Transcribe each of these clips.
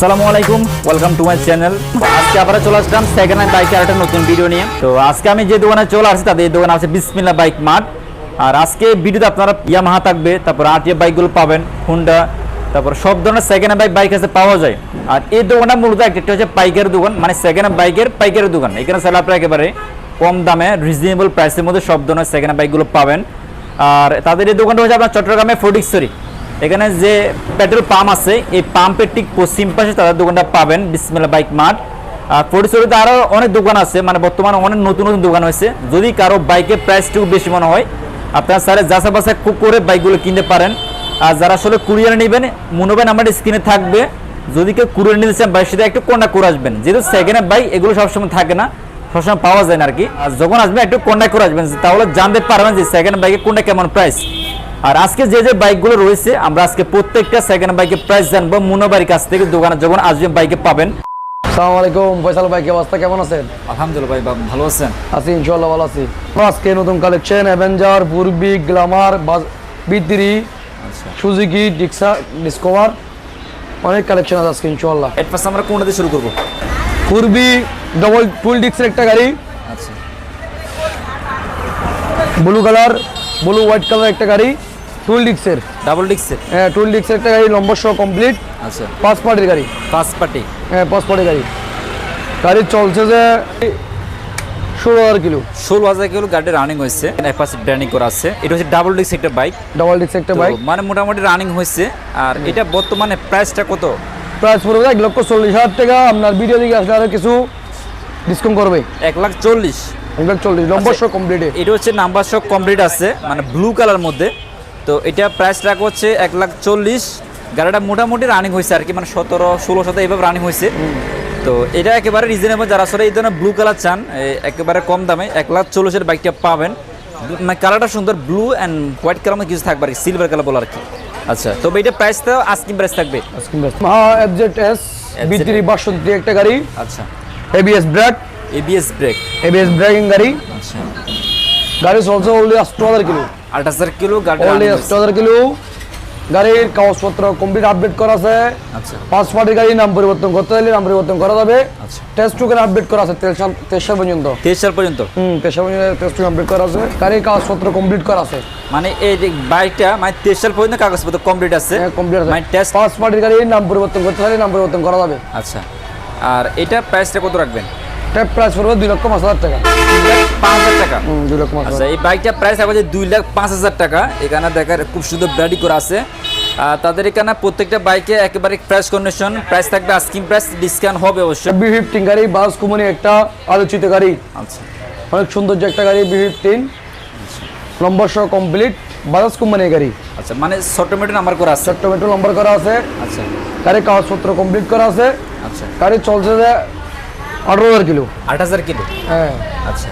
আসসালামু আলাইকুম welcome to my channel আজকে আবার চলে আসলাম সেকেন্ড হ্যান্ড বাইকের একটা নতুন ভিডিও নিয়ে। তো আজকে আমি যে দোকানে চলে আসছি, তাদের এই দোকান আছে বিসমিল্লা বাইক মার্ট আর আজকে ভিডিওতে আপনারা ইয়ামাহা থাকবে, তারপর আরটিএফ বাইকগুলো পাবেন হুন্ডা তারপর সব ধরনের সেকেন্ড হ্যান্ড বাইক বাইক আছে, পাওয়া যায়। আর এই দোকানটা মূলত একটা হচ্ছে পাইকারি দোকান মানে সেকেন্ড হ্যান্ড বাইকের পাইকারি দোকান। এখানে স্যার আপনারা একেবারে কম দামে রিজনেবল প্রাইসের মধ্যে সব ধরনের সেকেন্ড হ্যান্ড বাইকগুলো পাবেন। আর তাদের এই দোকানটা হচ্ছে আপনার চট্টগ্রামে ফটিকছড়ি এখানে যে পেট্রোল পাম্প আছে, এই পাম্পের ঠিক পশ্চিম পাশে তাদের দোকানটা পাবেন বিসমেলা বাইক আর ফটিকছড়িতে আরও অনেক দোকান আছে মানে বর্তমানে অনেক নতুন নতুন দোকান হয়েছে। যদি কারও বাইকের প্রাইসটুকু বেশি মনে হয়, আপনারা স্যারের যাচা বাসা করে বাইকগুলো কিনতে পারেন। আর যারা আসলে কুরিয়ার নেবেন মনোবেন আমার স্ক্রিনে থাকবে। যদি কেউ কুরিয়ার নিতে চান বাইক সেটা একটু কন্ট্যাক্ট করে আসবেন। যেহেতু সেকেন্ড বাইক, এগুলো সবসময় থাকে না, সবসময় পাওয়া যায় না আর কি। আর যখন আসবেন, একটু কন্ট্যাক্ট করে আসবেন, তাহলে জানতে পারবেন যে সেকেন্ড বাইকে কোনটা কেমন প্রাইস আর আজকে যে যে বাইকগুলো রয়েছে আমরা আজকে প্রত্যেকটা সেকেন্ড বাইকের প্রাইস জানব। মুনোবাড়ির কাছ থেকে দোকানে যখন আসবেন বাইকে পাবেন। সালাম আলাইকুম ফয়সাল ভাই কি অবস্থা? কেমন আছেন? আলহামদুলিল্লাহ ভাই ভালো আছেন? আছি ইনশাল্লাহ ভালো আছি। আজকে নতুন কালেকশন অ্যাভেঞ্জার পূর্বী গ্লামার বিদ্রি সুজুকি ডিক্সা ডিসকভার অনেক কালেকশন আছে আজকে ইনশাল্লাহ এর পাশে আমরা কোনটা দিয়ে শুরু করব? পূর্বী ডবল টুল ডিক্সের একটা গাড়ি। আচ্ছা। Blue colour blue white colour একটা গাড়ি। টুল ডিক্সের ডাবল ডিক্সে হ্যাঁ টুল ডিক্সের একটা গাড়ি নম্বর সহ কমপ্লিট আচ্ছা। পাঁচ পার্টির গাড়ি। ফার্স্ট পার্টি হ্যাঁ পাঁচ পার্টির গাড়ি। গাড়ি চলছে যে ষোলো হাজার কিলো। ষোলো হাজার কিলো গাড়ি রানিং হয়েছে। এক পাশে ব্র্যান্ডিং করা আছে। এটা হচ্ছে ডাবল ডিক্স একটা বাইক ডাবল ডিক্স একটা বাইক মানে মোটামুটি রানিং হয়েছে। আর এটা বর্তমানে প্রাইসটা কত? প্রাইস পড়বে এক লক্ষ চল্লিশ হাজার টাকা। আপনার ভিডিও দিকে আসলে আরও কিছু ডিসকাউন্ট করবে। এক লাখ চল্লিশ। এক লাখ চল্লিশ। নম্বর আচ্ছা। শো কমপ্লিটে এটা হচ্ছে নাম্বার সব কমপ্লিট আছে। মানে ব্লু কালার মধ্যে। তো এটা প্রাইস রাখা হচ্ছে এক লাখ চল্লিশ। গাড়িটা মোটামুটি রানিং হয়েছে আর কি মানে সতেরো ষোলো শত এইভাবে রানিং হয়েছে তো এটা একেবারে রিজনেবল যারা আসলে এই ধরনের ব্লু কালার চান একেবারে কম দামে এক লাখ চল্লিশের বাইকটা পাবেন। মানে কালারটা সুন্দর ব্লু অ্যান্ড হোয়াইট কালার মধ্যে কিছু থাকবে আর কি সিলভার কালার বলে আর কি। আচ্ছা তবে এটা প্রাইসটা আস্কিং প্রাইস থাকবে। এস বিদ্রি বাসন্তী একটা গাড়ি। আচ্ছা। ABS brake ABS brake ABS braking গাড়ি। আচ্ছা। গাড়ি অনলি আষ্ট হাজার কিলো। আট হাজার কিলো হাজার গাড়ির কাগজপত্র কমপ্লিট আপডেট করা আছে। আচ্ছা। পাঁচ পার্টির গাড়ির নাম পরিবর্তন করতে চাইলে নাম পরিবর্তন করা যাবে। আচ্ছা। টেস্ট আপডেট করা আছে তেইশ সাল পর্যন্ত। তেইশ সাল পর্যন্ত? হুম তেইশ সাল পর্যন্ত টেস্ট আপডেট করা আছে। গাড়ির কাগজপত্র কমপ্লিট করা আছে। মানে এই যে বাইকটা মানে তেইশ সাল পর্যন্ত কাগজপত্র কমপ্লিট আছে? কমপ্লিট আছে। মানে টেস্ট পাঁচ পার্টির গাড়ির নাম পরিবর্তন করতে চাইলে নাম পরিবর্তন করা যাবে। আচ্ছা। আর এটা প্রাইসটা কত রাখবেন? ট্যাপ প্রাইস পড়বে দুই লক্ষ পাঁচ হাজার টাকা। পাঁচ হাজার টাকা? দুই লক্ষ পাঁচ আচ্ছা এই বাইকটা প্রাইস আছে দুই লাখ পাঁচ হাজার টাকা এখানে দেখার খুব সুন্দর ব্রাডি করা আছে। তাদের এখানে প্রত্যেকটা বাইকে একেবারে ফ্রেশ কন্ডিশন প্রাইস থাকবে আস্কিং প্রাইস ডিসকাউন্ট হবে অবশ্যই বি ফিফটিন গাড়ি বাস কুমনি একটা আলোচিত গাড়ি। আচ্ছা। অনেক সৌন্দর্য একটা গাড়ি বি ফিফটিন নম্বর সহ কমপ্লিট বাজাজ কোম্পানির গাড়ি। আচ্ছা মানে অটোমেটিক নাম্বার করা আছে। টমেটো নম্বর করা আছে। আচ্ছা। গাড়ির কাগজপত্র কমপ্লিট করা আছে। আচ্ছা। গাড়ি চলছে যে আঠারো হাজার কিলো। আট হাজার কিলো? হ্যাঁ। আচ্ছা।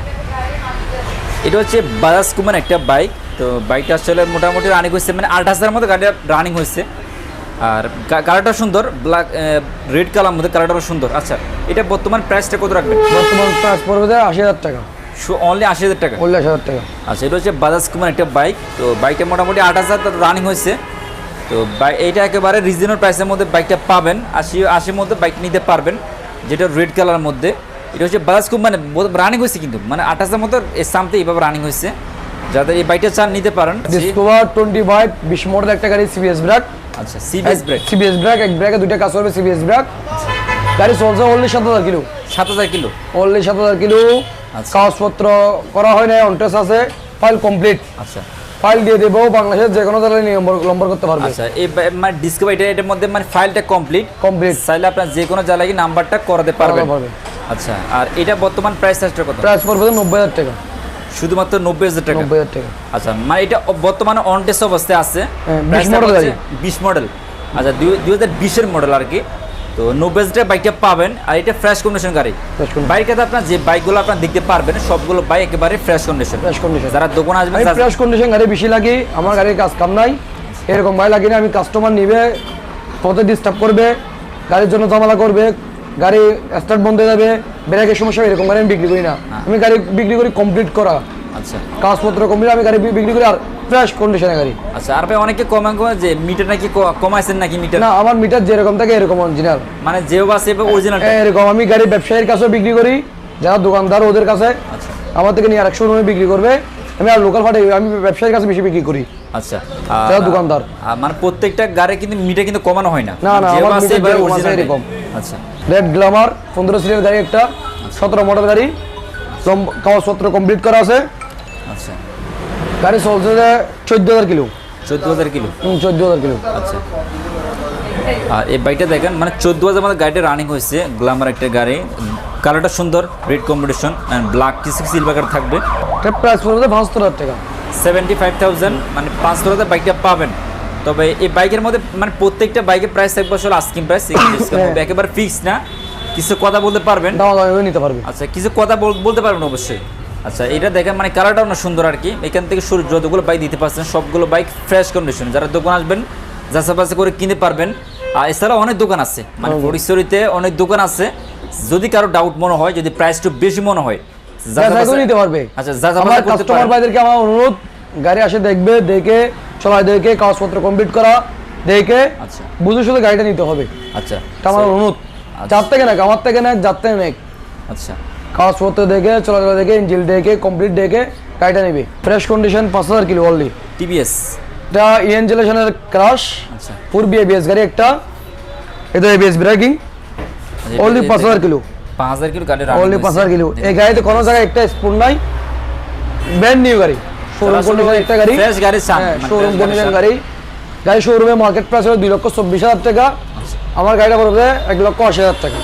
এটা হচ্ছে বাজাজ কুমার একটা বাইক। তো বাইকটা আসলে মোটামুটি রানিং হয়েছে মানে আট হাজারের মধ্যে গাড়িটা রানিং হয়েছে। আর কালারটা সুন্দর ব্ল্যাক রেড কালার মধ্যে কালারটা সুন্দর। আচ্ছা এটা বর্তমান প্রাইসটা কত রাখবেন? বর্তমান প্রাইস পড়বে আশি হাজার টাকা। অনলি আশি হাজার টাকা? বললে আশি হাজার টাকা। আচ্ছা এটা হচ্ছে বাজাজ কুমার একটা বাইক। তো বাইকটা মোটামুটি আট হাজার রানিং হয়েছে। তো বাই এইটা একেবারে রিজনেবল প্রাইসের মধ্যে বাইকটা পাবেন। আশি আশির মধ্যে বাইক নিতে পারবেন। যেটা রেড কালারের মধ্যে এটা হচ্ছে বাজাজ কোম্পানি রানিং হয়েছে কিন্তু। মানে হাজার মতো সামতে এইভাবে রানিং হয়েছে যাদের এই বাইকটা চান নিতে পারেন ডিসকভার টোয়েন্টি ফাইভ বিশ মডেল একটা গাড়ি সিবিএস ব্রেক আচ্ছা সিবিএস ব্রেক সিবিএস ব্রেক এক ব্রেকে দুইটা কাজ করবে সিবিএস ব্রেক গাড়ি চলছে অনলি সাত হাজার কিলো। সাত হাজার কিলো? অনলি সাত হাজার কিলো। আচ্ছা। কাগজপত্র করা হয় না অনটেস আছে ফাইল কমপ্লিট আচ্ছা। ফাইল দিয়ে দেবো বাংলাদেশের যে কোনো জায়গায় নম্বর নম্বর করতে পারবে। আচ্ছা এই মানে ডিসকাভার এটা এটার মধ্যে মানে ফাইলটা কমপ্লিট কমপ্লিট চাইলে আপনার যে কোনো জায়গায় নাম্বারটা করাতে পারবেন। আচ্ছা আর এটা বর্তমান প্রাইস আসছে কত? প্রাইস পড়বে নব্বই হাজার টাকা। শুধুমাত্র নব্বই হাজার টাকা? নব্বই হাজার টাকা। আচ্ছা মানে এটা বর্তমানে অন টেস্ট অবস্থায় আছে। হ্যাঁ, 20 Price টা model হচ্ছে গাড়ি। 20 মডেল আচ্ছা দুই হাজার বিশের মডেল আর কি। তো টাকা বাইকটা পাবেন আর এটা ফ্রেশ কন্ডিশন গাড়ি। বাইকটাতে আপনার যে বাইকগুলো আপনার দেখতে পারবেন সবগুলো বাইক একেবারে ফ্রেশ কন্ডিশন ফ্রেশ কন্ডিশন যারা দোকানে আসবেন ফ্রেশ কন্ডিশন গাড়ি বেশি লাগে আমার গাড়ির কাজ কাম নাই। এরকম ভাই লাগি না আমি কাস্টমার নিবে পথে ডিস্টার্ব করবে গাড়ির জন্য ঝামেলা করবে গাড়ি স্টার্ট বন্ধ হয়ে যাবে ব্রেকের সমস্যা এরকম গাড়ি আমি বিক্রি করি না। আমি গাড়ি বিক্রি করি কমপ্লিট করা। আচ্ছা। কাগজপত্র কমপ্লিট আমি গাড়ি বিক্রি করি আর ফ্রেশ কন্ডিশনের গাড়ি। আচ্ছা আর ভাই অনেকে কমা কমা যে মিটার নাকি কমাইছেন নাকি মিটার না আমার মিটার যেরকম থাকে এরকম অরিজিনাল মানে যেও আছে অরিজিনাল এরকম আমি গাড়ি ব্যবসায়ীর কাছেও বিক্রি করি যারা দোকানদার ওদের কাছে। আচ্ছা। আমার থেকে নিয়ে আরেকশো রুমে বিক্রি করবে। আমি আর লোকাল ফাটে আমি ব্যবসায়ীর কাছে বেশি বিক্রি করি। আচ্ছা। যারা দোকানদার। মানে প্রত্যেকটা গাড়ি কিন্তু মিটার কিন্তু কমানো হয় না। না, না, আমার মিটার টাই। এরকম। আচ্ছা। রেড গ্লামার পনেরো সিটের গাড়ি একটা সতেরো মডেল গাড়ি। কাগজপত্র কমপ্লিট করা আছে। আচ্ছা। গাড়ি চলছে যে চোদ্দ হাজার কিলো। চোদ্দ হাজার কিলো? চোদ্দ হাজার কিলো। আচ্ছা। আর এই বাইকটা দেখেন মানে চোদ্দ হাজার মধ্যে গাড়িটা রানিং হয়েছে গ্লামার একটা গাড়ি। কালারটা সুন্দর রেড কম্বিনেশন অ্যান্ড ব্ল্যাক কিছু সিলভার কালার থাকবে। এটা প্রাইস পড়বে পাঁচত্তর হাজার টাকা। সেভেন্টি ফাইভ থাউজেন্ড মানে পাঁচ হাজার বাইকটা পাবেন। তবে এই বাইকের মধ্যে মানে প্রত্যেকটা বাইকের প্রাইস থাকবে আসলে আস্কিং প্রাইস একেবারে ফিক্স না। কিছু কথা বলতে পারবেন? নিতে পারবে। আচ্ছা কিছু কথা বল- বলতে পারবেন অবশ্যই? আচ্ছা এটা দেখেন মানে কালারটাও না সুন্দর আর কি। এখান থেকে শুরু যতগুলো বাইক দিতে পারছেন সবগুলো বাইক ফ্রেশ কন্ডিশন যারা দোকান আসবেন যাচাবাচা করে কিনতে পারবেন। আর এছাড়াও অনেক দোকান আছে। মানে ফরিশ্বরীতে অনেক দোকান আছে। যদি কারও ডাউট মনে হয় যদি প্রাইস একটু বেশি মনে হয় যাচাই করে যাচাবাচা- নিতে পারবে। আচ্ছা আমার কাস্টমার ভাইদেরকে আমার অনুরোধ গাড়ি আসে দেখবে দেখে চলাই দেখে কাগজপত্র কমপ্লিট করা দেখে আচ্ছা। বুঝে শুধু গাড়িটা নিতে হবে। আচ্ছা। আমার অনুরোধ। যার থেকে না আমার থেকে না যার থেকে নেক। আচ্ছা। কাগজপত্র দেখে চলাচলা দেখে ইঞ্জিল দেখে কমপ্লিট দেখে গাড়িটা নেবে। ফ্রেশ কন্ডিশন পাঁচ হাজার কিলো অনলি টিভিএস এটা ইএন জেলেশনের ক্রাশ আচ্ছা। পূর্বী এবিএস গাড়ি একটা। এটা এবিএস ব্রেকিং আচ্ছা, অনলি পাঁচ হাজার কিলো। পাঁচ হাজার কিলো গাড়ি অনলি পাঁচ হাজার কিলো। এই গাড়িতে কোনো জায়গায় একটা স্পুন নাই। ব্র্যান্ড নিউ গাড়ি। শোরুম কন্ডিশন একটা গাড়ি। ফ্রেশ গাড়ি মানে শোরুম কন্ডিশন গাড়ি গাড়ি। শোরুমে মার্কেট প্রাইস হলো দুই লক্ষ চব্বিশ হাজার টাকা। আমার গাড়িটা পড়বে এক লক্ষ আশি হাজার টাকা।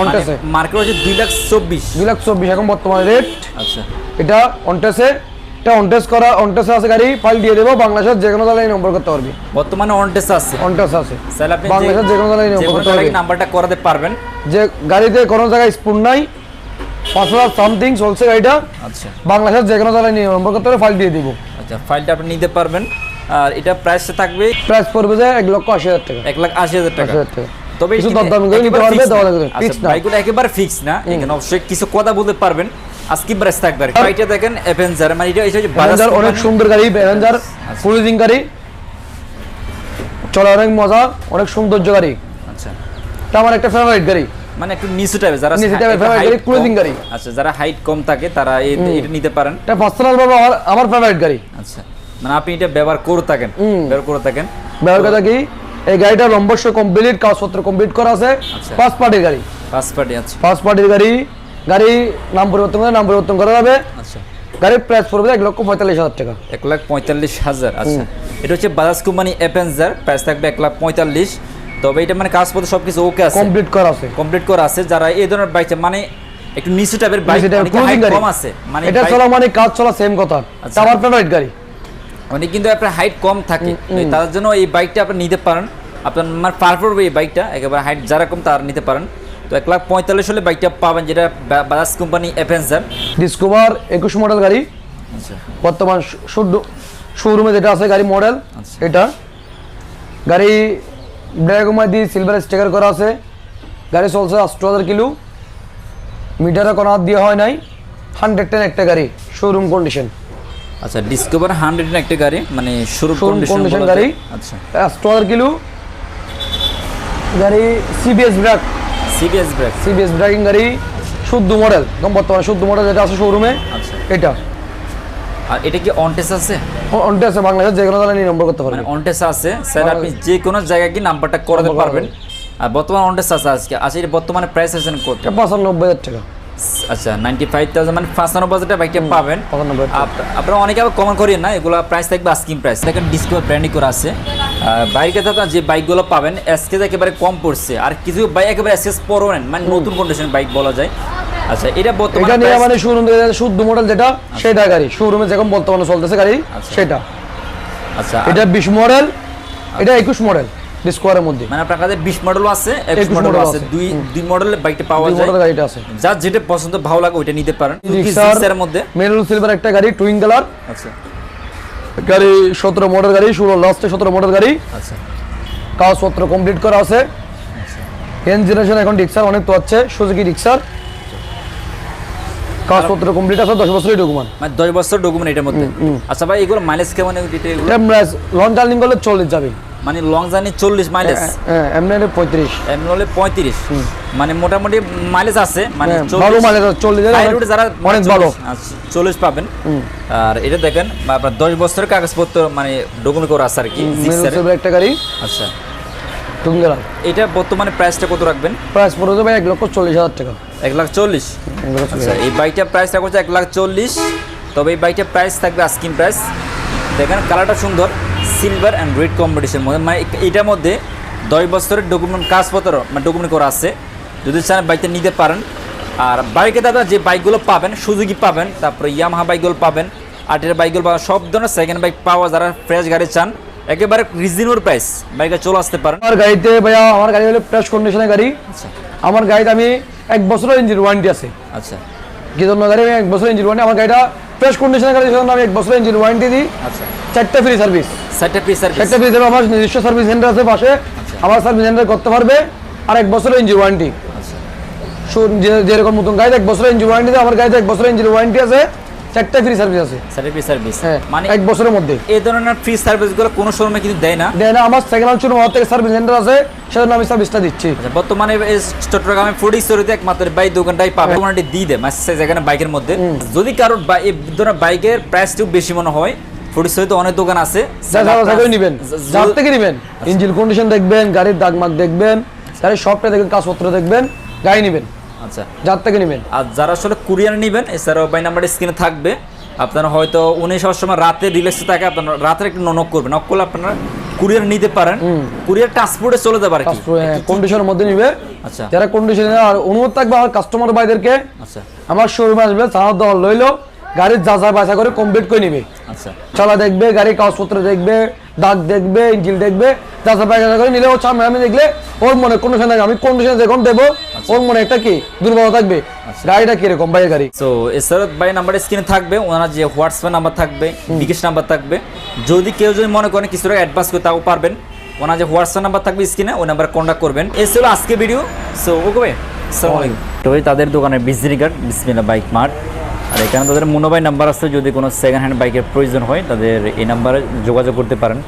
অনটেসে মার্কেট হচ্ছে দুই লাখ চব্বিশ। দুই লাখ চব্বিশ এখন বর্তমানে রেট আচ্ছা। এটা অনটেসে এটা অনটেস করা অনটেসে আছে গাড়ি ফাইল দিয়ে দেবো বাংলাদেশের যে কোনো জায়গায় নম্বর করতে পারবি। বর্তমানে অনটেস আছে। অনটেস আছে। তাহলে আপনি বাংলাদেশের যে কোনো জায়গায় নম্বর করতে পারবি। নাম্বারটা করাতে পারবেন। যে গাড়িতে কোনো জায়গায় স্পুন নাই পাঁচ হাজার সামথিং চলছে গাড়িটা। আচ্ছা। বাংলাদেশের যে কোনো জায়গায় নম্বর করতে পারবে ফাইল দিয়ে দিব। আচ্ছা ফাইলটা আপনি নিতে পারবেন। আর এটা প্রাইসটা থাকবে প্রাইস পড়বে যে এক লক্ষ আশি হাজার টাকা। এক লাখ আশি হাজার টাকা। তবে কিছু দরদাম করে নিতে পারবে দেওয়া না। লাগবে। আচ্ছা, ফিক্স না। বাইকগুলো একেবারে ফিক্স না। এখানে অবশ্যই কিছু কথা বলতে পারবেন। আজকে থাকবে দেখেন অ্যাভেঞ্জার মানে এটা এটা হচ্ছে অ্যাভেঞ্জার অনেক সুন্দর গাড়ি অ্যাভেঞ্জার ক্রুজিং গাড়ি। চলা অনেক মজা অনেক সৌন্দর্য গাড়ি। আচ্ছা। এটা আমার একটা ফেভারিট গাড়ি। মানে একটু নিচু টাইপের যারা নিচু favorite height গাড়ি, কম- গাড়ি। আচ্ছা যারা হাইট কম থাকে তারা এটা নিতে পারেন। এটা পার্সোনাল ভাবে আমার আমার ফেভারিট গাড়ি। আচ্ছা। মানে আপনি এটা ব্যবহার করে থাকেন। ব্যবহার করে থাকেন। ব্যবহার কথা কি এই গাড়িটা লম্বস্য কমপ্লিট কাগজপত্র কমপ্লিট করা আছে। আচ্ছা। পাঁচ পার্টির গাড়ি। পাঁচ পার্টি আছে পাঁচ পার্টির গাড়ি গাড়ি নাম পরিবর্তন করে নাম পরিবর্তন করা যাবে। আচ্ছা। গাড়ির প্রাইস পড়বে এক লক্ষ পঁয়তাল্লিশ হাজার টাকা। এক লাখ পঁয়তাল্লিশ হাজার আচ্ছা। এটা হচ্ছে বাজাজ কোম্পানি অ্যাপেন্সার প্রাইস থাকবে এক লাখ পঁয়তাল্লিশ। তবে এটা মানে কাগজপত্র সব কিছু ওকে আছে। কমপ্লিট করা আছে। কমপ্লিট করা আছে। যারা এই ধরনের বাইক মানে একটু নিচু টাইপের বাইক কম আছে। মানে এটা চলা মানে কাজ চলা সেম কথা। আচ্ছা। এটা গাড়ি। অনেক কিন্তু আপনার হাইট কম থাকে। তো তার জন্য এই বাইকটা আপনি নিতে পারেন। আপনার মানে পারফর এই বাইকটা একেবারে হাইট যারা কম তারা নিতে পারেন। তো এক লাখ পঁয়তাল্লিশ হলে বাইকটা পাবেন যেটা বাজাজ কোম্পানি অ্যাভেঞ্জার ডিসকভার একুশ মডেল গাড়ি। আচ্ছা। বর্তমান শুদ্ধ শোরুমে যেটা আছে গাড়ি মডেল আচ্ছা। এটা। গাড়ি ব্র্যাগোমায় দিয়ে সিলভার স্টিকার করা আছে। গাড়ি চলছে আষ্ট হাজার কিলো। মিটারে কোনো হাত দিয়ে হয় নাই। হান্ড্রেড টেন একটা গাড়ি শোরুম কন্ডিশন আচ্ছা ডিসকভার হান্ড্রেড একটা গাড়ি মানে শুরু condition গাড়ি। আচ্ছা। আষ্ট কিলো। গাড়ি CBS brake CBS brake CBS braking গাড়ি শুদ্ধ মডেল একদম বর্তমানে শুদ্ধ মডেল যেটা আছে শোরুমে আচ্ছা। এটা। আর এটা কি অনটেস আছে? অনটে আছে বাংলাদেশের যে কোনো জায়গায় নম্বর করতে মানে পারবে অনটেস আছে স্যার আপনি যে কোনো জায়গায় কি নাম্বারটা করাতে নাম্বার পারবেন। আর বর্তমান অনটেস আছে আজকে। আচ্ছা এটা বর্তমানে প্রাইস আছেন কত? পঁচানব্বই হাজার টাকা। আচ্ছা নাইনটি ফাইভ থাউজেন্ড মানে পঁচানব্বই হাজার টাকা বাইকটা পাবেন। আপনারা অনেকে আবার কমন না এগুলো প্রাইস থাকবে আস্কিং প্রাইস দেখেন ডিসকভার ব্র্যান্ডিং করা আছে। বাইকের সাথে যে বাইকগুলো পাবেন একেবারে কম পড়ছে। আর কিছু বাইক একেবারে মানে নতুন কন্ডিশন বাইক বলা যায়। আচ্ছা এটা এটা নিয়ে মানে শোরুম শুদ্ধ মডেল যেটা সেটা গাড়ি। শোরুমে যেরকম বর্তমানে চলতেছে গাড়ি আচ্ছা। সেটা। আচ্ছা এটা বিশ মডেল এটা একুশ মডেল ডিসকোয়ারের মধ্যে। মানে আপনার কাছে বিশ মডেলও আছে একুশ 21 মডেল আছে। দুই দুই মডেলের বাইকটা পাওয়া দুই যায়। মডেল গাড়িটা আছে। যার যেটা পছন্দ ভালো লাগে ওইটা নিতে পারেন। এর মধ্যে। মেরুল সিলভার একটা গাড়ি টুইন কালার আচ্ছা। গাড়ি সতেরো মডেল গাড়ি ষোলো লাস্টে সতেরো মডেল গাড়ি। আচ্ছা। কাগজপত্র কমপ্লিট করা আছে। এন জেনারেশন এখন রিক্সার অনেক তো আছে। সুজুকি রিক্সার কাগজপত্র কমপ্লিট আছে দশ বছরের ডকুমেন্ট মানে দশ বছর ডকুমেন্ট এটার মধ্যে। আচ্ছা ভাই এগুলো মাইলেজ কেমন এটা এগুলো? লং টার্নিং করলে চল্লিশ যাবে। মানে লং জার্নি চল্লিশ মাইলেজ এমনি হলে পঁয়ত্রিশ। এমনি হলে পঁয়ত্রিশ। মানে মোটামুটি মাইলেজ আছে মানে হ্যাঁ, 40 ভালো মাইলেজ আছে, 40 এর high অনেক- road এ যারা অনেক ভালো। আচ্ছা, চল্লিশ পাবেন। আর এটা দেখেন আপনার দশ বছরের কাগজপত্র মানে ডকুমেন্ট করা আছে আর কি একটা গাড়ি। আচ্ছা। এটা বর্তমানে প্রাইসটা কত রাখবেন? প্রাইস পড়ে যাবে এক লক্ষ চল্লিশ হাজার টাকা। এক লাখ চল্লিশ? চল্লিশ। আচ্ছা এই বাইকটার প্রাইস রাখা হচ্ছে এক লাখ চল্লিশ। তবে এই বাইকটার প্রাইস থাকবে আস্কিং প্রাইস দেখেন কালারটা সুন্দর। সিলভার অ্যান্ড রেড কম্পিটিশন মধ্যে। মানে এটার মধ্যে দশ বছরের ডকুমেন্ট কাজপত্র মানে ডকুমেন্ট করা আছে। যদি চান বাইকটা নিতে পারেন। আর বাইকে দাদা যে বাইকগুলো পাবেন সুজুকি পাবেন তারপরে ইয়ামাহা বাইকগুলো পাবেন আটের বাইকগুলো পাবেন সব ধরনের সেকেন্ড বাইক পাওয়া যারা ফ্রেশ গাড়ি চান একেবারে রিজনেবল প্রাইস বাইকে চলে আসতে পারেন আমার গাড়িতে ভাইয়া আমার গাড়ি হলো ফ্রেশ কন্ডিশনের গাড়ি। আচ্ছা। আমার গাড়িতে আমি এক বছরের ইঞ্জিন ওয়ারেন্টি আছে। আচ্ছা। কি জন্য গাড়ি আমি এক বছর ইঞ্জিন ওয়ারেন্টি আমার গাড়িটা ফ্রেশ কন্ডিশনের গাড়ি সেজন্য আমি এক বছরের ইঞ্জিন ওয়ারেন্টি দিই। আচ্ছা। চারটা ফ্রি সার্ভিস সাইডটা পিস সার্ভিস চারটা ফ্রি আমার নিজস্ব সার্ভিস সেন্টার আছে পাশে। আমার সার্ভিস সেন্টার করতে পারবে আর এক বছরের ইঞ্জিন ওয়ারেন্টি আচ্ছা। যেরকম নতুন গাড়িতে এক বছরের ইঞ্জিন ওয়ারেন্টি আমার গাড়িতে এক বছরের ইঞ্জিন ওয়ারেন্টি আছে চারটা ফ্রি সার্ভিস আছে। সাইডটা পিস সার্ভিস হ্যাঁ মানে এক বছরের মধ্যে। এই ধরনের ফ্রি সার্ভিসগুলো কোনো শোরুমে কিন্তু দেয় না। আমার সেকেন্ড হ্যান্ড শোরুম থেকে সার্ভিস সেন্টার আছে সেজন্য আমি সার্ভিসটা দিচ্ছি। আচ্ছা, বর্তমানে চট্টগ্রামে ফুডি স্টোরিতে একমাত্র বাইক দোকানটাই পাবে। দোকানটি দিয়ে দেয় মানে বাইকের মধ্যে। যদি কারোর এই ধরনের বাইকের প্রাইস একটু বেশি মনে হয় ফুডি অনেক দোকান আছে। নিবেন। যার থেকে নিবেন। ইঞ্জিন কন্ডিশন দেখবেন গাড়ির দাগমাগ দেখবেন গাড়ির সবটা দেখবেন কাগজপত্র দেখবেন গাড়ি নিবেন। আচ্ছা। যার থেকে নিবেন। আর যারা আসলে কুরিয়ার নেবেন এছাড়াও বাই নাম্বার স্ক্রিনে থাকবে। আপনারা হয়তো উনি সবসময় রাতে রিল্যাক্সে থাকে আপনারা রাতে একটু নক করবেন। নক করলে আপনারা কুরিয়ার নিতে পারেন। কুরিয়ার ট্রান্সপোর্টে চলে যাবে আর কি। কন্ডিশনের মধ্যে নিবে। আচ্ছা। যারা কন্ডিশনে আর অনুরোধ থাকবে আমার কাস্টমার ভাইদেরকে। আচ্ছা। আমার শোরুমে আসবে দেওয়া লইলো। গাড়ির যা যা বাছা করে কমপ্লিট করে নিবে। আচ্ছা। চালা দেখবে গাড়ির কাগজপত্র দেখবে দাগ দেখবে ইঞ্জিন দেখবে যা যা বাছা করে নিলে ও সামনে আমি দেখলে ওর মনে কন্ডিশন থাকবে আমি কন্ডিশন যখন দেবো ওর মনে একটা কি দুর্বলতা থাকবে। গাড়িটা কীরকম বাইরের গাড়ি? সো এছাড়া বাই নাম্বার স্ক্রিনে থাকবে ওনার যে হোয়াটসঅ্যাপ নাম্বার থাকবে বিকাশ নাম্বার থাকবে। যদি কেউ যদি মনে করেন কিছু অ্যাডভান্স করে তাও পারবেন। ওনার যে হোয়াটসঅ্যাপ নাম্বার থাকবে স্ক্রিনে ওই নাম্বারে কন্ট্যাক্ট করবেন। এ ছিল আজকে ভিডিও সো ওকে ভাই আসসালামু আলাইকুম। তো তাদের দোকানের visiting card Bismillah bike mart. আর এখানে তাদের মনোবাই নাম্বার আছে, যদি কোনো সেকেন্ড হ্যান্ড বাইকের প্রয়োজন হয়, তাদের এই নাম্বারে যোগাযোগ করতে পারেন।